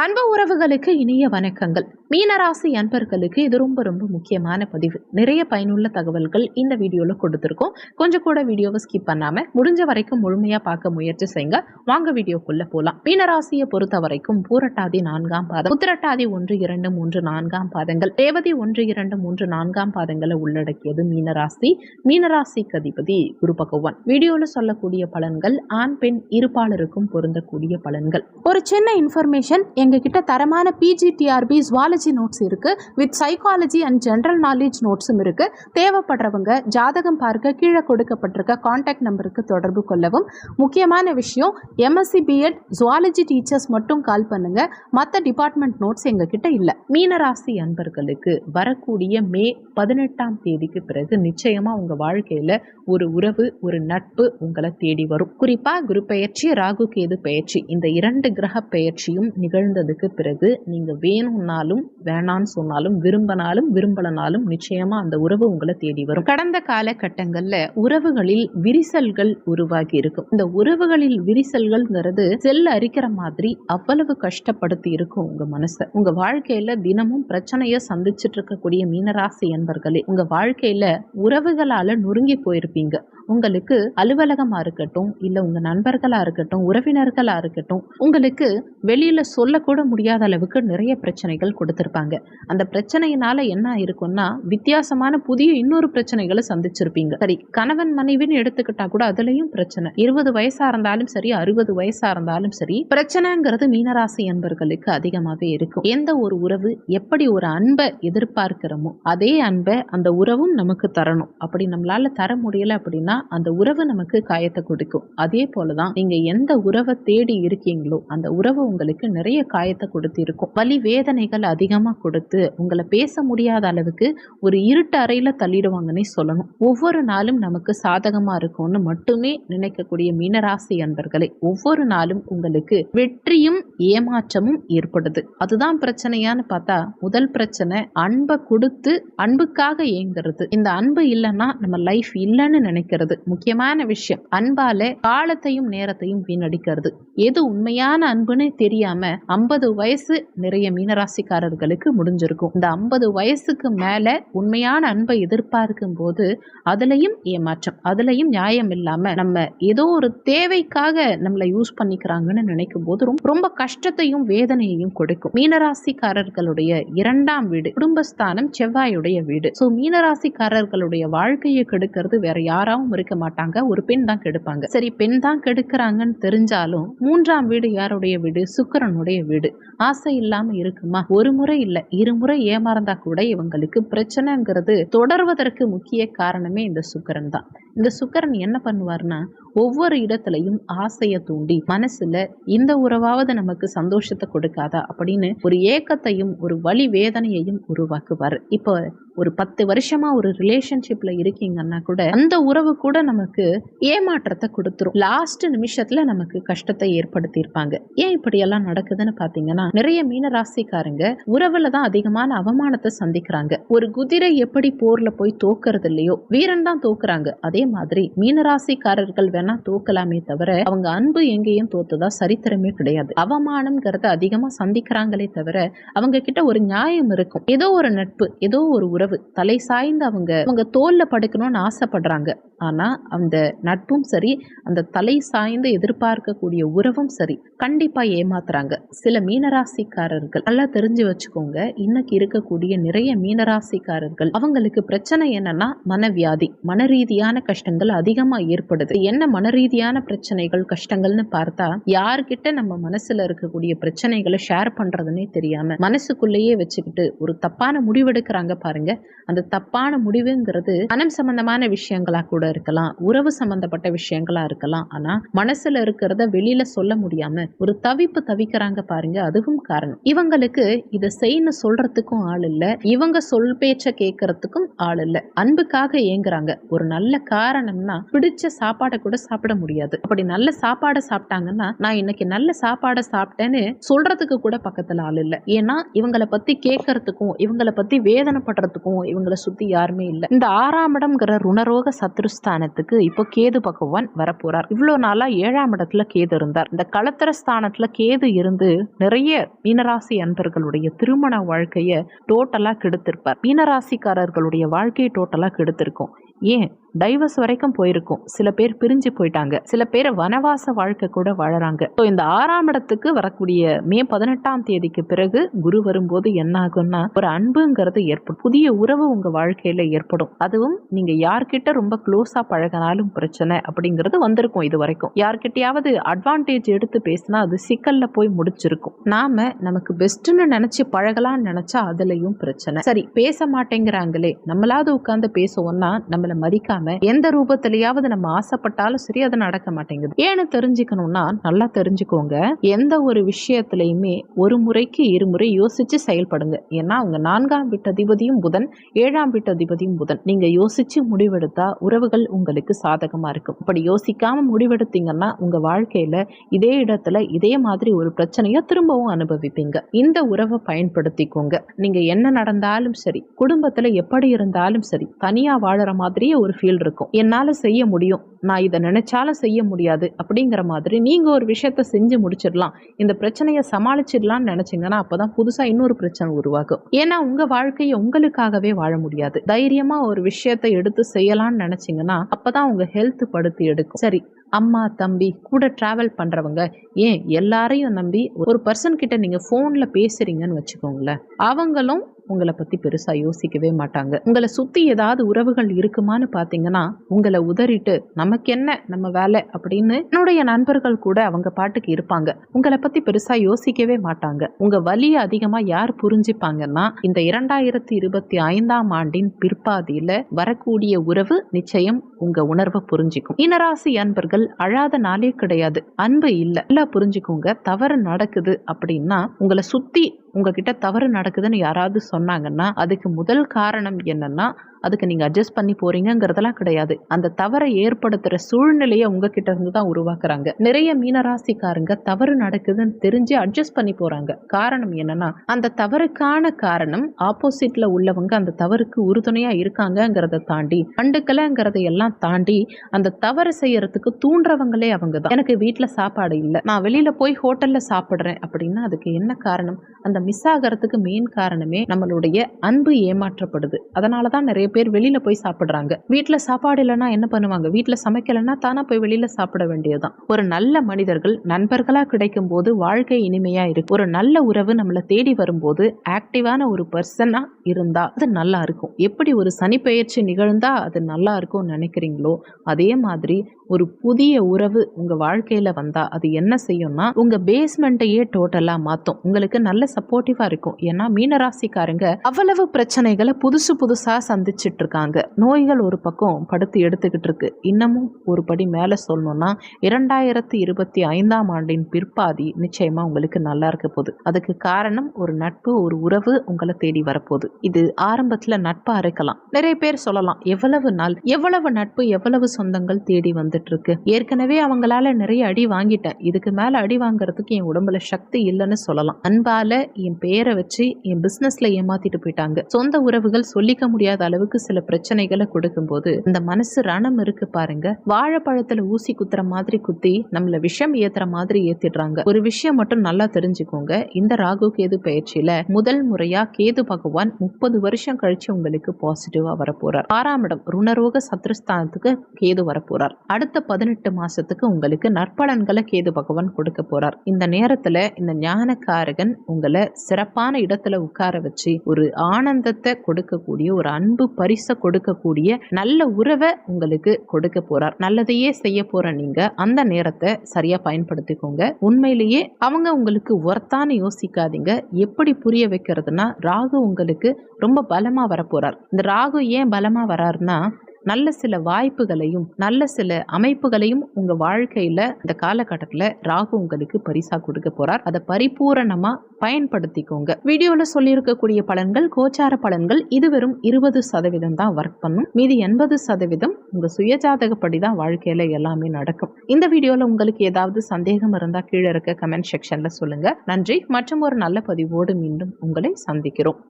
அன்பு உறவுகளுக்கு இனிய வணக்கங்கள். மீனராசி அன்பர்களுக்கு இது ரொம்ப ரொம்ப முக்கியமான பதிவு. நிறைய பயனுள்ள தகவல்கள் இந்த வீடியோவில் கொடுத்துருக்கோம். கொஞ்சம் கூட வீடியோவை ஸ்கிப் பண்ணாமல் முடிஞ்ச வரைக்கும் முழுமையா பார்க்க முயற்சி செய்யுங்க. வாங்க வீடியோக்குள்ளே போகலாம் மீனராசியை பொறுத்த வரைக்கும் பூரட்டாதி நான்காம் பாதம் உத்திரட்டாதி ஒன்று இரண்டு மூன்று நான்காம் பாதங்கள் தேவதி ஒன்று இரண்டு மூன்று நான்காம் பாதங்களை உள்ளடக்கியது மீனராசி. மீனராசிக்கு அதிபதி குரு பகவான். வீடியோவில் சொல்லக்கூடிய பலன்கள் ஆண் பெண் இருப்பாளருக்கும் பொருந்தக்கூடிய பலன்கள். ஒரு சின்ன இன்ஃபர்மேஷன் எங்ககிட்ட தரமான பிஜிடிஆர்பி ஜுவாலஜி நோட்ஸ் இருக்குது with psychology and general knowledge நோட்ஸும் இருக்கு. தேவைப்படுறவங்க ஜாதகம் பார்க்க கீழே கொடுக்கப்பட்டிருக்க காண்டாக்ட் நம்பருக்கு தொடர்பு கொள்ளவும். முக்கியமான விஷயம் எம்எஸ்சி பிஎட் ஜுவாலஜி டீச்சர்ஸ் மட்டும் கால் பண்ணுங்கள் மற்ற டிபார்ட்மெண்ட் நோட்ஸ் எங்ககிட்ட இல்லை. மீனராசி அன்பர்களுக்கு வரக்கூடிய மே பதினெட்டாம் தேதிக்கு பிறகு நிச்சயமாக உங்கள் வாழ்க்கையில் ஒரு உறவு ஒரு நட்பு உங்களை தேடி வரும். குறிப்பாக குரு பெயர்ச்சி ராகு கேது பெயர்ச்சி. இந்த இரண்டு கிரக பெயர்ச்சியும் நிகழ்ந்த நிகழ்ந்ததுக்கு பிறகு நீங்கள் வேணும்னாலும் வேணான்னு சொன்னாலும் விரும்பினாலும் விரும்பலனாலும் நிச்சயமாக அந்த உறவு உங்களை தேடி வரும். கடந்த காலகட்டங்களில் உறவுகளில் விரிசல்கள் உருவாகி இருக்கும். இந்த உறவுகளில் விரிசல்கள்ங்கிறது செல் அரிக்கிற மாதிரி அவ்வளவு கஷ்டப்படுத்தி இருக்கும் உங்க மனசை. உங்க வாழ்க்கையில தினமும் பிரச்சனையை சந்திச்சுட்டு இருக்கக்கூடிய மீனராசி என்பர்களே உங்க வாழ்க்கையில உறவுகளால நொறுங்கி போயிருப்பீங்க. உங்களுக்கு அலுவலகமா இருக்கட்டும் இல்ல உங்க நண்பர்களா இருக்கட்டும் உறவினர்களா இருக்கட்டும் உங்களுக்கு வெளியில சொல்லக்கூட முடியாத அளவுக்கு நிறைய பிரச்சனைகள் கொடுத்திருப்பாங்க. அந்த பிரச்சனையினால என்ன ஆயிருக்கும்னா வித்தியாசமான புதிய இன்னொரு பிரச்சனைகளை சந்திச்சிருப்பீங்க. சரி கணவன் மனைவின்னு எடுத்துக்கிட்டா கூட அதுலயும் பிரச்சனை. இருபது வயசா இருந்தாலும் சரி அறுபது வயசா இருந்தாலும் சரி பிரச்சனைங்கிறது மீனராசி என்பர்களுக்கு அதிகமாகவே இருக்கும். எந்த ஒரு உறவு எப்படி ஒரு அன்பை எதிர்பார்க்கிறோமோ அதே அன்பை அந்த உறவும் நமக்கு தரணும். அப்படி நம்மளால தர முடியல அப்படின்னா அந்த உறவு நமக்கு காயத்தை கொடுக்கும். அதே போலதான் நீங்க எந்த உறவை தேடி இருக்கீங்களோ அந்த உறவு உங்களுக்கு நிறைய காயத்தை கொடுத்து இருக்கும் வலி வேதனைகள் அதிகமா கொடுத்து உங்களை பேச முடியாத அளவுக்கு ஒரு இருட்டு அறையில தள்ளிடுவாங்கன்னே சொல்லணும். ஒவ்வொரு நாளும் நமக்கு சாதகமா இருக்கும்னு மட்டுமே நினைக்கக்கூடிய மீனராசி அன்பர்களே ஒவ்வொரு நாளும் உங்களுக்கு வெற்றியும் ஏமாற்றமும் ஏற்படுது. அதுதான் பிரச்சனையான்னு பார்த்தா முதல் பிரச்சனை அன்பை கொடுத்து அன்புக்காக ஏங்குறது. இந்த அன்பு இல்லைன்னா நம்ம லைஃப் இல்லைன்னு நினைக்கிறது முக்கியமான விஷயம் அன்பால காலத்தையும் நேரத்தையும் வீணடிக்கிறது. எது உண்மையான அன்புன்னு தெரியாம ஐம்பது வயசு நிறைய மீனராசிக்காரர்களுக்கு முடிஞ்சிருக்கும். இந்த ஐம்பது வயசுக்கு மேல உண்மையான அன்பை எதிர்பார்க்கும் போது அதுலயும் ஏமாற்றம் அதுலயும் நியாயம் இல்லாம நம்ம ஏதோ ஒரு தேவைக்காக நம்மளை யூஸ் பண்ணிக்கிறாங்கன்னு நினைக்கும் போது ரொம்ப ரொம்ப கஷ்டத்தையும் வேதனையையும் கொடுக்கும். மீனராசிக்காரர்களுடைய இரண்டாம் வீடு குடும்பஸ்தானம் செவ்வாயுடைய வீடு. ஸோ மீனராசிக்காரர்களுடைய வாழ்க்கையை கெடுக்கிறது வேற யாராவும் இருக்க மாட்டாங்க. ஒரு பெண் தான் கெடுப்பாங்க. சரி பெண் தான் கெடுக்கிறாங்கன்னு தெரிஞ்சாலும் மூன்றாம் வீடு யாருடைய வீடு? சுக்கிரனுடைய வீடு. ஆசை இல்லாம இருக்குமா? ஒரு முறை இல்ல. இருமுறை ஏமாறந்தா கூட இவங்களுக்கு பிரச்சனைங்கிறது தொடர்வதற்கு முக்கிய காரணமே இந்த சுக்கிரன் தான். இந்த சுக்கரன் என்ன பண்ணுவார்னா ஒவ்வொரு இடத்துலையும் ஆசையை தூண்டி மனசுல இந்த உறவாவது நமக்கு சந்தோஷத்தை கொடுக்காதா அப்படின்னு ஒரு ஏக்கத்தையும் ஒரு வழி வேதனையையும் உருவாக்குவார். இப்போ ஒரு பத்து வருஷமா ஒரு ரிலேஷன்ஷிப்ல இருக்கீங்கன்னா கூட அந்த உறவு கூட நமக்கு ஏமாற்றத்தை கொடுத்துரும். லாஸ்ட் நிமிஷத்துல நமக்கு கஷ்டத்தை ஏற்படுத்தியிருப்பாங்க. ஏன் இப்படி எல்லாம் நடக்குதுன்னு பாத்தீங்கன்னா நிறைய மீன ராசிக்காரங்க உறவுல தான் அதிகமான அவமானத்தை சந்திக்கிறாங்க. ஒரு குதிரை எப்படி போர்ல போய் தோக்குறது இல்லையோ வீரன் தான் தோக்குறாங்க. அதே அதே மாதிரி மீனராசிக்காரர்கள் வேணா தோக்கலாமே தவிர அவங்க அன்பு எங்கேயும் தோத்துதா சரித்திரமே கிடையாது. அவமானம்ங்கிறத அதிகமா சந்திக்கிறாங்களே தவிர அவங்க கிட்ட ஒரு நியாயம் இருக்கும். ஏதோ ஒரு நட்பு ஏதோ ஒரு உறவு தலை சாய்ந்து அவங்க அவங்க தோல்ல படுக்கணும்னு ஆசைப்படுறாங்க. ஆனா அந்த நட்பும் சரி அந்த தலை சாய்ந்து எதிர்பார்க்கக்கூடிய உறவும் சரி கண்டிப்பாக ஏமாத்துறாங்க. சில மீனராசிக்காரர்கள் நல்லா தெரிஞ்சு வச்சுக்கோங்க. இன்னைக்கு இருக்கக்கூடிய நிறைய மீனராசிக்காரர்கள் அவங்களுக்கு பிரச்சனை என்னன்னா மனவியாதி மன ரீதியான கஷ்டங்கள் அதிகமாக ஏற்படுது. என்ன மன ரீதியான பிரச்சனைகள் கஷ்டங்கள்னு பார்த்தா யார்கிட்ட நம்ம மனசுல இருக்கக்கூடிய பிரச்சனைகளை ஷேர் பண்றதுன்னே தெரியாம மனசுக்குள்ளேயே வச்சுக்கிட்டு ஒரு தப்பான முடிவெடுக்கிறாங்க பாருங்க. அந்த தப்பான முடிவுங்கிறது மனம் சம்பந்தமான விஷயங்களா கூட இருக்கலாம் உறவு சம்பந்தப்பட்ட விஷயங்களா இருக்கலாம். ஆனா மனசுல இருக்கிறத வெளியில சொல்ல முடியாம ஒரு தவிப்பு தவிக்கிறாங்க பாருங்க அதுவும் காரணம். இவங்களுக்கு இதை செய்யு சொல்றதுக்கும் ஆள் இல்ல இவங்க சொல் பேச்ச கேட்கறதுக்கும் ஆள் இல்ல. அன்புக்காக ஏங்குறாங்க. ஒரு நல்ல காரணம்னா பிடிச்ச சாப்பாடை கூட சாப்பிட முடியாது. அப்படி நல்ல சாப்பாடை சாப்பிட்டாங்கன்னா நான் இன்னைக்கு நல்ல சாப்பாடை சாப்பிட்டேன்னு சொல்றதுக்கு கூட பக்கத்துல ஆள் இல்ல. ஏன்னா இவங்களை பத்தி கேட்கறதுக்கும் இவங்களை பத்தி வேதனைப்படுறதுக்கும் இவங்களை சுத்தி யாருமே இல்ல. இந்த ஆறாம் இடம்ங்கிற ருணரோக சத்ருஸ்தானத்துக்கு இப்போ கேது பகவான் வரப்போறார். இவ்வளவு நாளா ஏழாம் இடத்துல கேது இருந்தார். இந்த களத்திர ஸ்தானத்தில் கேது இருந்து நிறைய மீனராசி அன்பர்களுடைய திருமண வாழ்க்கையை டோட்டலாக கெடுத்திருப்பார். மீனராசிக்காரர்களுடைய வாழ்க்கையை டோட்டலாக கெடுத்திருக்கும். ஏன்? டைவர்ஸ் வரைக்கும் போயிருக்கும். சில பேர் பிரிஞ்சு போயிட்டாங்க. சில பேர் வனவாச வாழ்க்கை கூட வாழறாங்க. ஸோ இந்த ஆறாம் இடத்துக்கு வரக்கூடிய மே பதினெட்டாம் தேதிக்கு பிறகு குரு வரும்போது என்ன ஆகும்னா ஒரு அன்புங்கிறது ஏற்படும். புதிய உறவு உங்க வாழ்க்கையில ஏற்படும். அதுவும் நீங்க யார்கிட்ட ரொம்ப க்ளோஸா பழகினாலும் பிரச்சனை அப்படிங்கிறது வந்திருக்கும் இது வரைக்கும். யார்கிட்டயாவது அட்வான்டேஜ் எடுத்து பேசினா அது சிக்கல்ல போய் முடிச்சிருக்கும். நாம நமக்கு பெஸ்ட்னு நினைச்சு பழகலாம்னு நினைச்சா அதுலயும் பிரச்சனை. சரி பேச மாட்டேங்கிறாங்களே. நம்மளாவது உட்கார்ந்து பேசுவோம்னா நம்மள இல்லாம எந்த ரூபத்திலேயாவது நம்ம ஆசைப்பட்டாலும் சரி அது நடக்க மாட்டேங்குது. ஏன்னு தெரிஞ்சுக்கணும்னா நல்லா தெரிஞ்சுக்கோங்க. எந்த ஒரு விஷயத்திலையுமே ஒரு முறைக்கு இருமுறை யோசிச்சு செயல்படுங்க. ஏன்னா உங்க நான்காம் வீட்டு அதிபதியும் புதன் ஏழாம் வீட்டு அதிபதியும் புதன். நீங்க யோசிச்சு முடிவெடுத்தா உறவுகள் உங்களுக்கு சாதகமா இருக்கும். அப்படி யோசிக்காம முடிவெடுத்தீங்கன்னா உங்க வாழ்க்கையில இதே இடத்துல இதே மாதிரி ஒரு பிரச்சனையை திரும்பவும் அனுபவிப்பீங்க. இந்த உறவை பயன்படுத்திக்கோங்க. நீங்க என்ன நடந்தாலும் சரி குடும்பத்துல எப்படி இருந்தாலும் சரி தனியா வாழற மாதிரியே ஒரு ஃபீல் இருக்கும். என்னால செய்ய முடியும். நான் இதை நினைச்சாலும் செய்ய முடியாது. அப்படிங்கிற மாதிரி நீங்க ஒரு விஷயத்த செஞ்சு முடிச்சிடலாம். இந்த பிரச்சனையை சமாளிச்சிடலாம்னு நினைச்சீங்கன்னா அப்பதான் புதுசா இன்னொரு பிரச்சனை உருவாகும். ஏன்னா உங்க வாழ்க்கையை உங்களுக்காகவே வாழ முடியாது. தைரியமா ஒரு விஷயத்தை எடுத்து செய்யலாம்னு நினைச்சீங்கன்னா அப்பதான் உங்க ஹெல்த் படுத்தி எடுக்கும். சரி அம்மா தம்பி கூட டிராவல் பண்றவங்க ஏன் எல்லாரையும் நம்பி ஒரு பர்சன் கிட்ட நீங்க ஃபோனில் பேசுறீங்கன்னு வச்சுக்கோங்களேன். அவங்களும் உங்களை பத்தி பெருசா யோசிக்கவே மாட்டாங்க. உங்களை சுத்தி ஏதாவது உறவுகள் இருக்குமான்னு பாத்தீங்கன்னா உங்களை உதறிட்டு நமக்கு என்ன? நம்ம வேலை? அப்படின்னு என்னுடைய நண்பர்கள் கூட அவங்க பாட்டுக்கு இருப்பாங்க. உங்களை பத்தி பெருசா யோசிக்கவே மாட்டாங்க. உங்க வலியை அதிகமா யார் புரிஞ்சுப்பாங்கன்னா இந்த இரண்டாயிரத்தி இருபத்தி ஐந்தாம் ஆண்டின் பிற்பாதியில வரக்கூடிய உறவு நிச்சயம் உங்க உணர்வை புரிஞ்சுக்கும். இனராசி அன்பர்கள் அழாத நாளே கிடையாது. அன்பு இல்ல. நல்லா புரிஞ்சுக்கோங்க. தவறு நடக்குது அப்படின்னா உங்களை சுத்தி உங்ககிட்ட தவறு நடக்குதுன்னு யாராவது சொன்னாங்கன்னா அதுக்கு முதல் காரணம் என்னன்னா அதுக்கு நீங்க அட்ஜஸ்ட் பண்ணி போறீங்கங்கிறதெல்லாம் கிடையாது. அந்த தவறை ஏற்படுத்துற சூழ்நிலையை உங்ககிட்ட இருந்து தான் உருவாக்குறாங்க. நிறைய மீனராசிக்காரங்க தவறு நடக்குதுன்னு தெரிஞ்சு அட்ஜஸ்ட் பண்ணி போறாங்க. காரணம் என்னன்னா அந்த தவறுக்கான காரணம் ஆப்போசிட்ல உள்ளவங்க அந்த தவறுக்கு உறுதுணையா இருக்காங்கங்கிறத தாண்டி கண்டுக்கலங்கிறதை எல்லாம் தாண்டி அந்த தவறு செய்யறதுக்கு தூண்டுறவங்களே அவங்க தான். எனக்கு வீட்டுல சாப்பாடு இல்லை. நான் வெளியில போய் ஹோட்டல்ல சாப்பிடுறேன் அப்படின்னா அதுக்கு என்ன காரணம்? அந்த மிஸ் ஆகிறதுக்கு மெயின் காரணமே நம்மளுடைய அன்பு ஏமாற்றப்படுது. அதனால தான் நிறைய பேர் வெளியில போய் சாப்பிடுறாங்க. வீட்டில் சாப்பாடு இல்லைன்னா என்ன பண்ணுவாங்க? வீட்டில் சமைக்கலைன்னா தானா போய் வெளியில சாப்பிட வேண்டியதுதான். ஒரு நல்ல மனிதர்கள் நண்பர்களா கிடைக்கும் போது வாழ்க்கை இனிமையா இருக்கு ஒரு நல்ல உறவு நம்மளை தேடி வரும்போது ஆக்டிவான ஒரு பர்சனா இருந்தா அது நல்லா இருக்கும். எப்படி ஒரு சனி பெயர்ச்சி நிகழ்ந்தா அது நல்லா இருக்கும்னு நினைக்கிறீங்களோ அதே மாதிரி ஒரு புதிய உறவு உங்க வாழ்க்கையில வந்தா அது என்ன செய்யும்னா உங்க பேஸ்மெண்ட்டையே டோட்டலா மாத்தும். உங்களுக்கு நல்ல சப்போர்ட்டிவா இருக்கும். ஏன்னா மீனராசிக்காரங்க அவ்வளவு பிரச்சனைகளை புதுசு புதுசா சந்திச்சு இருக்காங்க நோய்கள் ஒரு பக்கம் படுத்து எடுத்துக்கிட்டு இருக்கு இன்னமும் ஒரு படி மேல சொல்லணும்னா இரண்டாயிரத்தி இருபத்தி ஐந்தாம் ஆண்டின் பிற்பாதி நிச்சயமா உங்களுக்கு நல்லா இருக்க போகுது. அதுக்கு காரணம் ஒரு நட்பு ஒரு உறவு உங்களை தேடி வரப்போகுது. இது ஆரம்பத்துல நட்பா இருக்கலாம். நிறைய பேர் சொல்லலாம் எவ்வளவு நாள் எவ்வளவு நட்பு எவ்வளவு சொந்தங்கள் தேடி வந்துட்டு இருக்கு ஏற்கனவே அவங்களால நிறைய அடி வாங்கிட்டேன். இதுக்கு மேல அடி வாங்குறதுக்கு என் உடம்புல சக்தி இல்லைன்னு சொல்லலாம். அன்பால என் பேரை வச்சு என் பிசினஸ்ல ஏமாத்திட்டு போயிட்டாங்க. சொந்த உறவுகள் சொல்லிக்க முடியாத அளவுக்கு சில பிரச்சனைகளை கொடுக்கும்போது இந்த மனசு ரணம் இருக்கு பாருங்க. வாழைப்பழத்துல ஊசி குத்துற மாதிரி குத்தி நம்மள விஷம் ஏத்துற மாதிரி ஏத்திடுறாங்க. ஒரு விஷயம் மட்டும் நல்லா தெரிஞ்சுக்கோங்க. இந்த ராகு கேது பயிற்சியில முதல் முறையா கேது பகவான் முப்பது வருஷம் கழிச்சு உங்களுக்கு பாசிட்டிவா வரப்போறார். ஆறாம் இடம் ருணரோக சத்ருஸ்தானத்துக்கு கேது வரப்போறார். அடுத்த பதினெட்டு மாசத்துக்கு உங்களுக்கு நற்பலன்களை கேது பகவான் கொடுக்க போறார். இந்த நேரத்துல இந்த ஞானக்காரகன் உங்களை சிறப்பான இடத்துல உட்கார வச்சு ஒரு ஆனந்தத்தை கொடுக்கக்கூடிய ஒரு அன்பு பரிசை கொடுக்கக்கூடிய நல்ல உறவை உங்களுக்கு கொடுக்க போறார். நல்லதையே செய்ய போற நீங்க அந்த நேரத்தை சரியா பயன்படுத்திக்கோங்க. உண்மையிலேயே அவங்க உங்களுக்கு ஒர்த்தான்னு யோசிக்காதீங்க. எப்படி புரிய வைக்கிறதுனா ராகு உங்களுக்கு ரொம்ப பலமா வரப்போறார். இந்த ராகு ஏன் பலமா வராருன்னா நல்ல சில வாய்ப்புகளையும் நல்ல சில அமைப்புகளையும் உங்க வாழ்க்கையில இந்த காலகட்டத்துல ராகு உங்களுக்கு பரிசா கொடுக்க போறார். அதை பரிபூரணமா பயன்படுத்திக்கோங்க. வீடியோல சொல்லியிருக்கக்கூடிய பலன்கள் கோச்சார பலன்கள் இது வெறும் இருபது சதவீதம் தான் ஒர்க் பண்ணும். மீதி எண்பது சதவீதம் உங்க சுயஜாதகப்படி தான் வாழ்க்கையில எல்லாமே நடக்கும். இந்த வீடியோல உங்களுக்கு ஏதாவது சந்தேகம் இருந்தா கீழே இருக்க கமெண்ட் செக்ஷன்ல சொல்லுங்க. நன்றி. மற்றும் ஒரு நல்ல பதிவோடு மீண்டும் உங்களை சந்திக்கிறோம்.